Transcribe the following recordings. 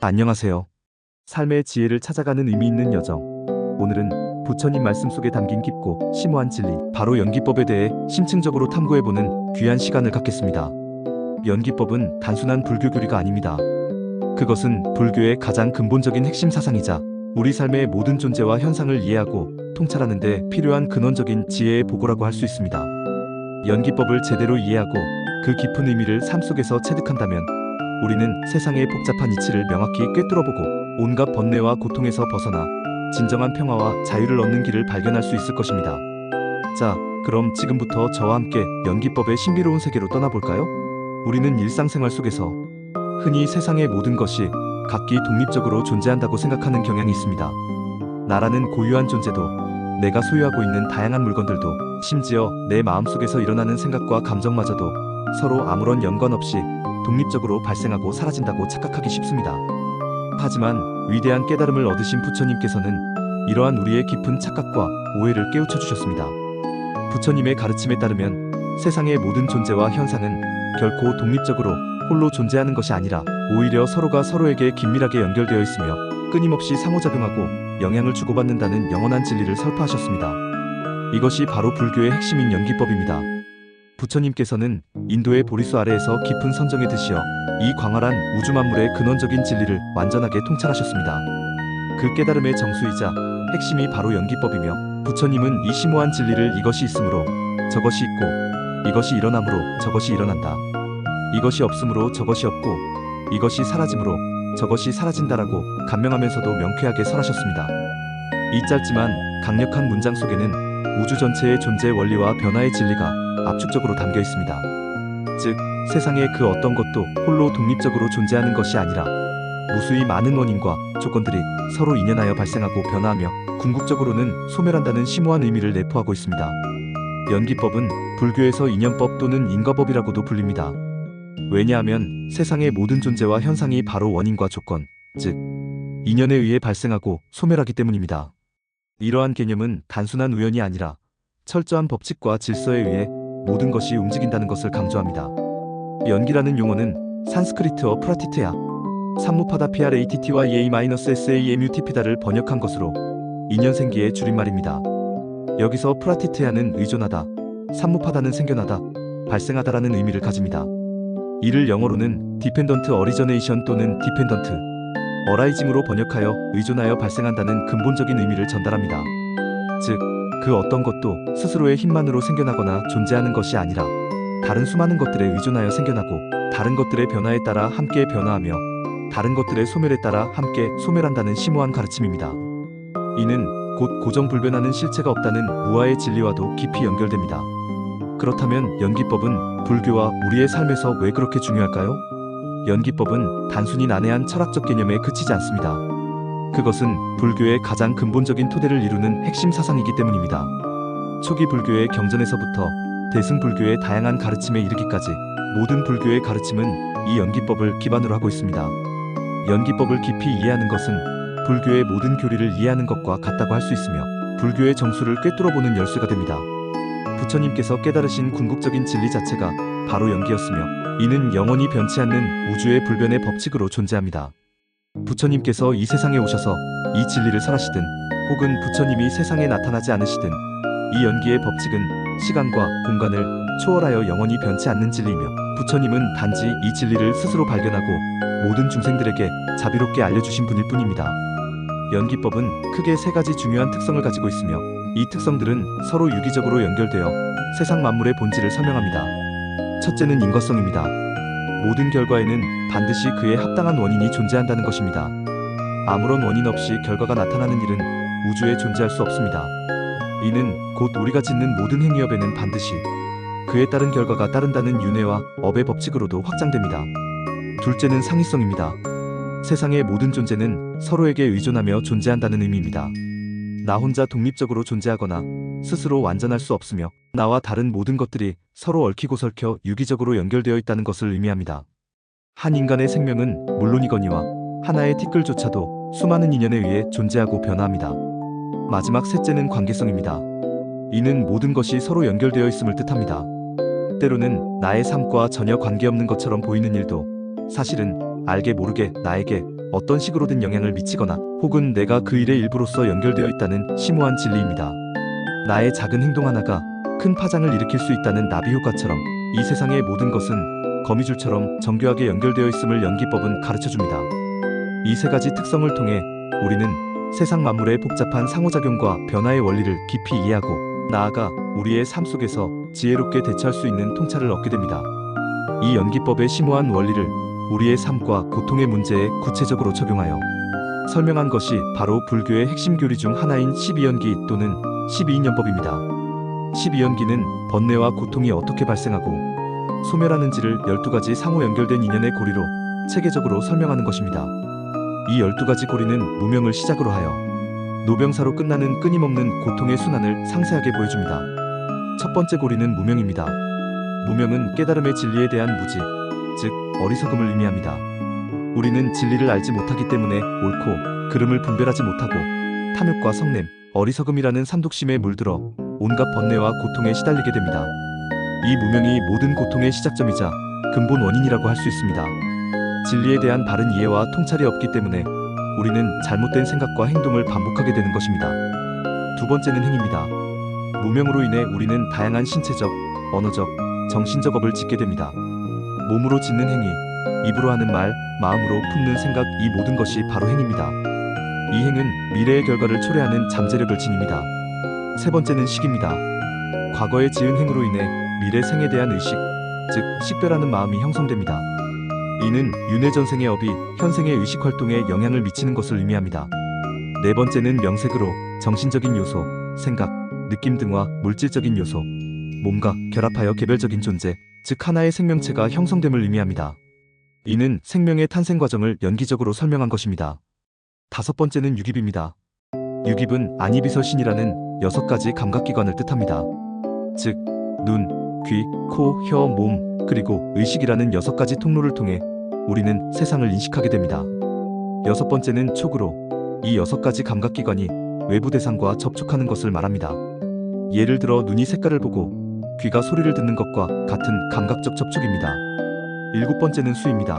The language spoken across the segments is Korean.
안녕하세요. 삶의 지혜를 찾아가는 의미 있는 여정. 오늘은 부처님 말씀 속에 담긴 깊고 심오한 진리, 바로 연기법에 대해 심층적으로 탐구해보는 귀한 시간을 갖겠습니다. 연기법은 단순한 불교 교리가 아닙니다. 그것은 불교의 가장 근본적인 핵심 사상이자 우리 삶의 모든 존재와 현상을 이해하고 통찰하는 데 필요한 근원적인 지혜의 보고라고 할 수 있습니다. 연기법을 제대로 이해하고 그 깊은 의미를 삶 속에서 체득한다면 우리는 세상의 복잡한 이치를 명확히 꿰뚫어보고 온갖 번뇌와 고통에서 벗어나 진정한 평화와 자유를 얻는 길을 발견할 수 있을 것입니다. 자, 그럼 지금부터 저와 함께 연기법의 신비로운 세계로 떠나볼까요? 우리는 일상생활 속에서 흔히 세상의 모든 것이 각기 독립적으로 존재한다고 생각하는 경향이 있습니다. 나라는 고유한 존재도 내가 소유하고 있는 다양한 물건들도 심지어 내 마음속에서 일어나는 생각과 감정마저도 서로 아무런 연관 없이 독립적으로 발생하고 사라진다고 착각하기 쉽습니다. 하지만 위대한 깨달음을 얻으신 부처님께서는 이러한 우리의 깊은 착각과 오해를 깨우쳐 주셨습니다. 부처님의 가르침에 따르면 세상의 모든 존재와 현상은 결코 독립적으로 홀로 존재하는 것이 아니라 오히려 서로가 서로에게 긴밀하게 연결되어 있으며 끊임없이 상호작용하고 영향을 주고받는다는 영원한 진리를 설파하셨습니다. 이것이 바로 불교의 핵심인 연기법입니다. 부처님께서는 인도의 보리수 아래에서 깊은 선정에 드시어 이 광활한 우주 만물의 근원적인 진리를 완전하게 통찰하셨습니다. 그 깨달음의 정수이자 핵심이 바로 연기법이며 부처님은 이 심오한 진리를 이것이 있으므로 저것이 있고 이것이 일어나므로 저것이 일어난다. 이것이 없으므로 저것이 없고 이것이 사라짐으로 저것이 사라진다라고 간명하면서도 명쾌하게 설하셨습니다. 이 짧지만 강력한 문장 속에는 우주 전체의 존재 원리와 변화의 진리가 압축적으로 담겨 있습니다. 즉, 세상의 그 어떤 것도 홀로 독립적으로 존재하는 것이 아니라 무수히 많은 원인과 조건들이 서로 인연하여 발생하고 변화하며 궁극적으로는 소멸한다는 심오한 의미를 내포하고 있습니다. 연기법은 불교에서 인연법 또는 인과법이라고도 불립니다. 왜냐하면 세상의 모든 존재와 현상이 바로 원인과 조건, 즉, 인연에 의해 발생하고 소멸하기 때문입니다. 이러한 개념은 단순한 우연이 아니라 철저한 법칙과 질서에 의해 모든 것이 움직인다는 것을 강조합니다. 연기라는 용어는 산스크리트어 프라티테아, 산무파다 PRATT와 EA-SAMUTP다를 번역한 것으로 인연생기의 줄임말입니다. 여기서 프라티테아는 의존하다, 산무파다는 생겨나다, 발생하다라는 의미를 가집니다. 이를 영어로는 디펜던트 어리저네이션 또는 디펜던트 어라이징으로 번역하여 의존하여 발생한다는 근본적인 의미를 전달합니다. 즉, 그 어떤 것도 스스로의 힘만으로 생겨나거나 존재하는 것이 아니라 다른 수많은 것들에 의존하여 생겨나고 다른 것들의 변화에 따라 함께 변화하며 다른 것들의 소멸에 따라 함께 소멸한다는 심오한 가르침입니다. 이는 곧 고정불변하는 실체가 없다는 무아의 진리와도 깊이 연결됩니다. 그렇다면 연기법은 불교와 우리의 삶에서 왜 그렇게 중요할까요? 연기법은 단순히 난해한 철학적 개념에 그치지 않습니다. 그것은 불교의 가장 근본적인 토대를 이루는 핵심 사상이기 때문입니다. 초기 불교의 경전에서부터 대승 불교의 다양한 가르침에 이르기까지 모든 불교의 가르침은 이 연기법을 기반으로 하고 있습니다. 연기법을 깊이 이해하는 것은 불교의 모든 교리를 이해하는 것과 같다고 할 수 있으며 불교의 정수를 꿰뚫어보는 열쇠가 됩니다. 부처님께서 깨달으신 궁극적인 진리 자체가 바로 연기였으며 이는 영원히 변치 않는 우주의 불변의 법칙으로 존재합니다. 부처님께서 이 세상에 오셔서 이 진리를 설하시든 혹은 부처님이 세상에 나타나지 않으시든 이 연기의 법칙은 시간과 공간을 초월하여 영원히 변치 않는 진리이며 부처님은 단지 이 진리를 스스로 발견하고 모든 중생들에게 자비롭게 알려주신 분일 뿐입니다. 연기법은 크게 세 가지 중요한 특성을 가지고 있으며 이 특성들은 서로 유기적으로 연결되어 세상 만물의 본질을 설명합니다. 첫째는 인과성입니다. 모든 결과에는 반드시 그에 합당한 원인이 존재한다는 것입니다. 아무런 원인 없이 결과가 나타나는 일은 우주에 존재할 수 없습니다. 이는 곧 우리가 짓는 모든 행위업에는 반드시 그에 따른 결과가 따른다는 윤회와 업의 법칙으로도 확장됩니다. 둘째는 상위성입니다. 세상의 모든 존재는 서로에게 의존하며 존재한다는 의미입니다. 나 혼자 독립적으로 존재하거나 스스로 완전할 수 없으며 나와 다른 모든 것들이 서로 얽히고 설켜 유기적으로 연결되어 있다는 것을 의미합니다. 한 인간의 생명은 물론이거니와 하나의 티끌조차도 수많은 인연에 의해 존재하고 변화합니다. 마지막 셋째는 관계성입니다. 이는 모든 것이 서로 연결되어 있음을 뜻합니다. 때로는 나의 삶과 전혀 관계없는 것처럼 보이는 일도 사실은 알게 모르게 나에게 어떤 식으로든 영향을 미치거나 혹은 내가 그 일의 일부로서 연결되어 있다는 심오한 진리입니다. 나의 작은 행동 하나가 큰 파장을 일으킬 수 있다는 나비 효과처럼 이 세상의 모든 것은 거미줄처럼 정교하게 연결되어 있음을 연기법은 가르쳐 줍니다. 이 세 가지 특성을 통해 우리는 세상 만물의 복잡한 상호작용과 변화의 원리를 깊이 이해하고 나아가 우리의 삶 속에서 지혜롭게 대처할 수 있는 통찰을 얻게 됩니다. 이 연기법의 심오한 원리를 우리의 삶과 고통의 문제에 구체적으로 적용하여 설명한 것이 바로 불교의 핵심 교리 중 하나인 12연기 또는 12인연법입니다. 12연기는 번뇌와 고통이 어떻게 발생하고 소멸하는지를 12가지 상호 연결된 인연의 고리로 체계적으로 설명하는 것입니다. 이 12가지 고리는 무명을 시작으로 하여 노병사로 끝나는 끊임없는 고통의 순환을 상세하게 보여줍니다. 첫 번째 고리는 무명입니다. 무명은 깨달음의 진리에 대한 무지, 즉 어리석음을 의미합니다. 우리는 진리를 알지 못하기 때문에 옳고 그름을 분별하지 못하고 탐욕과 성냄, 어리석음이라는 삼독심에 물들어 온갖 번뇌와 고통에 시달리게 됩니다. 이 무명이 모든 고통의 시작점이자 근본 원인이라고 할 수 있습니다. 진리에 대한 바른 이해와 통찰이 없기 때문에 우리는 잘못된 생각과 행동을 반복하게 되는 것입니다. 두 번째는 행입니다. 무명으로 인해 우리는 다양한 신체적, 언어적, 정신적 업을 짓게 됩니다. 몸으로 짓는 행위, 입으로 하는 말, 마음으로 품는 생각 이 모든 것이 바로 행입니다. 이 행은 미래의 결과를 초래하는 잠재력을 지닙니다. 세 번째는 식입니다. 과거에 지은 행으로 인해 미래 생에 대한 의식, 즉 식별하는 마음이 형성됩니다. 이는 윤회전생의 업이 현생의 의식 활동에 영향을 미치는 것을 의미합니다. 네 번째는 명색으로 정신적인 요소, 생각, 느낌 등과 물질적인 요소, 몸과 결합하여 개별적인 존재, 즉 하나의 생명체가 형성됨을 의미합니다. 이는 생명의 탄생 과정을 연기적으로 설명한 것입니다. 다섯 번째는 유깁입니다. 유깁은 안이비설신이라는 여섯 가지 감각기관을 뜻합니다. 즉, 눈, 귀, 코, 혀, 몸, 그리고 의식이라는 여섯 가지 통로를 통해 우리는 세상을 인식하게 됩니다. 여섯 번째는 촉으로 이 여섯 가지 감각기관이 외부 대상과 접촉하는 것을 말합니다. 예를 들어 눈이 색깔을 보고 귀가 소리를 듣는 것과 같은 감각적 접촉입니다. 일곱 번째는 수입니다.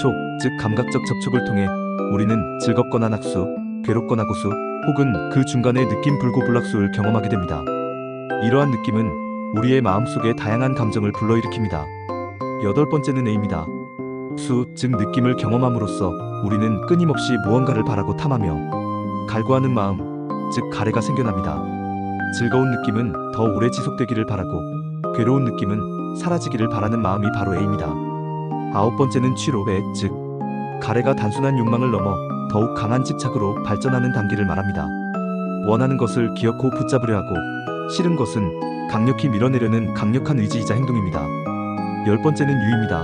촉, 즉 감각적 접촉을 통해 우리는 즐겁거나 낙수, 괴롭거나 고수, 혹은 그 중간의 느낌 불고불락수를 경험하게 됩니다. 이러한 느낌은 우리의 마음속에 다양한 감정을 불러일으킵니다. 여덟 번째는 A입니다. 수, 즉 느낌을 경험함으로써 우리는 끊임없이 무언가를 바라고 탐하며 갈구하는 마음, 즉 가래가 생겨납니다. 즐거운 느낌은 더 오래 지속되기를 바라고 괴로운 느낌은 사라지기를 바라는 마음이 바로 A입니다. 아홉 번째는 취로 배, 즉 가래가 단순한 욕망을 넘어 더욱 강한 집착으로 발전하는 단계를 말합니다. 원하는 것을 기어코 붙잡으려 하고 싫은 것은 강력히 밀어내려는 강력한 의지이자 행동입니다. 열 번째는 유입니다.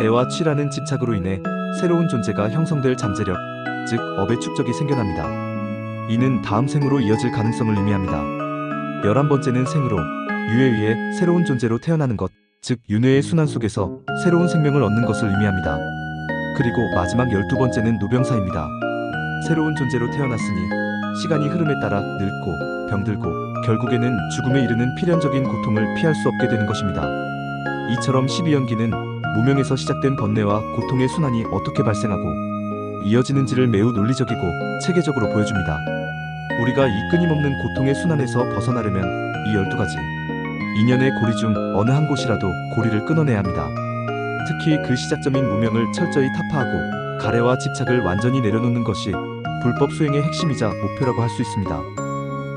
애와 취라는 집착으로 인해 새로운 존재가 형성될 잠재력, 즉 업의 축적이 생겨납니다. 이는 다음 생으로 이어질 가능성을 의미합니다. 열한 번째는 생으로 유에 의해 새로운 존재로 태어나는 것, 즉 윤회의 순환 속에서 새로운 생명을 얻는 것을 의미합니다. 그리고 마지막 열두 번째는 노병사입니다. 새로운 존재로 태어났으니 시간이 흐름에 따라 늙고 병들고 결국에는 죽음에 이르는 필연적인 고통을 피할 수 없게 되는 것입니다. 이처럼 12연기는 무명에서 시작된 번뇌와 고통의 순환이 어떻게 발생하고 이어지는지를 매우 논리적이고 체계적으로 보여줍니다. 우리가 이 끊임없는 고통의 순환에서 벗어나려면 이 12가지 인연의 고리 중 어느 한 곳이라도 고리를 끊어내야 합니다. 특히 그 시작점인 무명을 철저히 타파하고 가래와 집착을 완전히 내려놓는 것이 불법 수행의 핵심이자 목표라고 할 수 있습니다.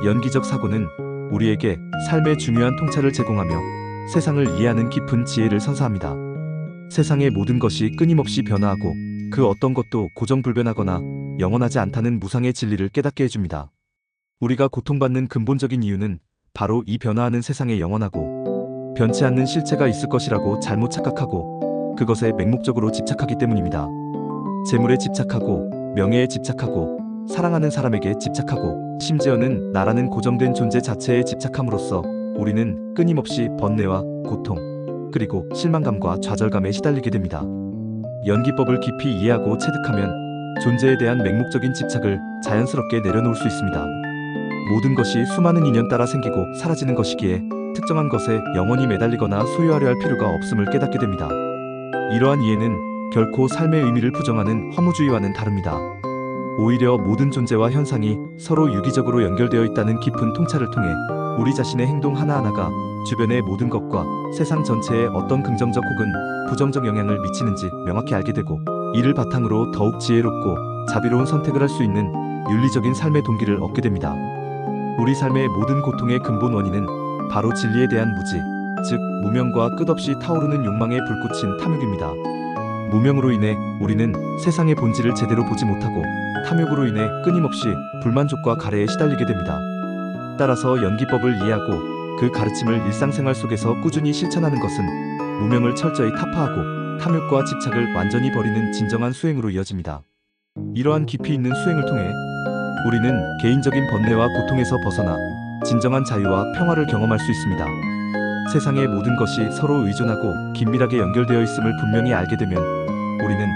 연기적 사고는 우리에게 삶의 중요한 통찰을 제공하며 세상을 이해하는 깊은 지혜를 선사합니다. 세상의 모든 것이 끊임없이 변화하고 그 어떤 것도 고정불변하거나 영원하지 않다는 무상의 진리를 깨닫게 해줍니다. 우리가 고통받는 근본적인 이유는 바로 이 변화하는 세상에 영원하고 변치 않는 실체가 있을 것이라고 잘못 착각하고 그것에 맹목적으로 집착하기 때문입니다. 재물에 집착하고 명예에 집착하고 사랑하는 사람에게 집착하고 심지어는 나라는 고정된 존재 자체에 집착함으로써 우리는 끊임없이 번뇌와 고통 그리고 실망감과 좌절감에 시달리게 됩니다. 연기법을 깊이 이해하고 체득하면 존재에 대한 맹목적인 집착을 자연스럽게 내려놓을 수 있습니다. 모든 것이 수많은 인연 따라 생기고 사라지는 것이기에 특정한 것에 영원히 매달리거나 소유하려 할 필요가 없음을 깨닫게 됩니다. 이러한 이해는 결코 삶의 의미를 부정하는 허무주의와는 다릅니다. 오히려 모든 존재와 현상이 서로 유기적으로 연결되어 있다는 깊은 통찰을 통해 우리 자신의 행동 하나하나가 주변의 모든 것과 세상 전체에 어떤 긍정적 혹은 부정적 영향을 미치는지 명확히 알게 되고 이를 바탕으로 더욱 지혜롭고 자비로운 선택을 할 수 있는 윤리적인 삶의 동기를 얻게 됩니다. 우리 삶의 모든 고통의 근본 원인은 바로 진리에 대한 무지, 즉 무명과 끝없이 타오르는 욕망에 불꽃인 탐욕입니다. 무명으로 인해 우리는 세상의 본질을 제대로 보지 못하고 탐욕으로 인해 끊임없이 불만족과 가래에 시달리게 됩니다. 따라서 연기법을 이해하고 그 가르침을 일상생활 속에서 꾸준히 실천하는 것은 무명을 철저히 타파하고 탐욕과 집착을 완전히 버리는 진정한 수행으로 이어집니다. 이러한 깊이 있는 수행을 통해 우리는 개인적인 번뇌와 고통에서 벗어나 진정한 자유와 평화를 경험할 수 있습니다. 세상의 모든 것이 서로 의존하고 긴밀하게 연결되어 있음을 분명히 알게 되면 우리는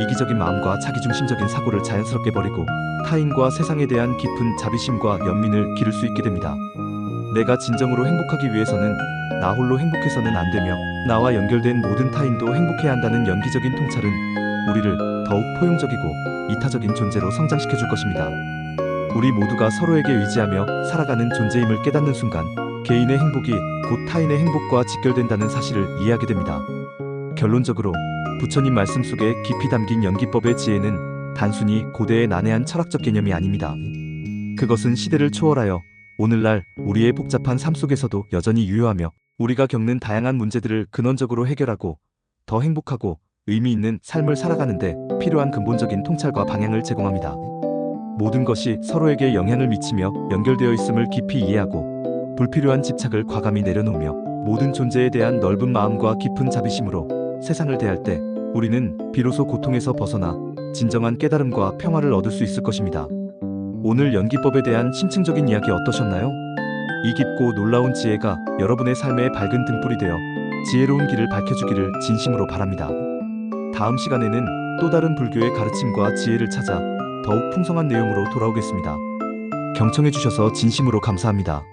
이기적인 마음과 자기중심적인 사고를 자연스럽게 버리고 타인과 세상에 대한 깊은 자비심과 연민을 기를 수 있게 됩니다. 내가 진정으로 행복하기 위해서는 나 홀로 행복해서는 안 되며 나와 연결된 모든 타인도 행복해야 한다는 연기적인 통찰은 우리를 더욱 포용적이고 이타적인 존재로 성장시켜 줄 것입니다. 우리 모두가 서로에게 의지하며 살아가는 존재임을 깨닫는 순간 개인의 행복이 곧 타인의 행복과 직결된다는 사실을 이해하게 됩니다. 결론적으로 부처님 말씀 속에 깊이 담긴 연기법의 지혜는 단순히 고대의 난해한 철학적 개념이 아닙니다. 그것은 시대를 초월하여 오늘날 우리의 복잡한 삶 속에서도 여전히 유효하며 우리가 겪는 다양한 문제들을 근원적으로 해결하고 더 행복하고 의미 있는 삶을 살아가는데 필요한 근본적인 통찰과 방향을 제공합니다. 모든 것이 서로에게 영향을 미치며 연결되어 있음을 깊이 이해하고 불필요한 집착을 과감히 내려놓으며 모든 존재에 대한 넓은 마음과 깊은 자비심으로 세상을 대할 때 우리는 비로소 고통에서 벗어나 진정한 깨달음과 평화를 얻을 수 있을 것입니다. 오늘 연기법에 대한 심층적인 이야기 어떠셨나요? 이 깊고 놀라운 지혜가 여러분의 삶의 밝은 등불이 되어 지혜로운 길을 밝혀주기를 진심으로 바랍니다. 다음 시간에는 또 다른 불교의 가르침과 지혜를 찾아 더욱 풍성한 내용으로 돌아오겠습니다. 경청해주셔서 진심으로 감사합니다.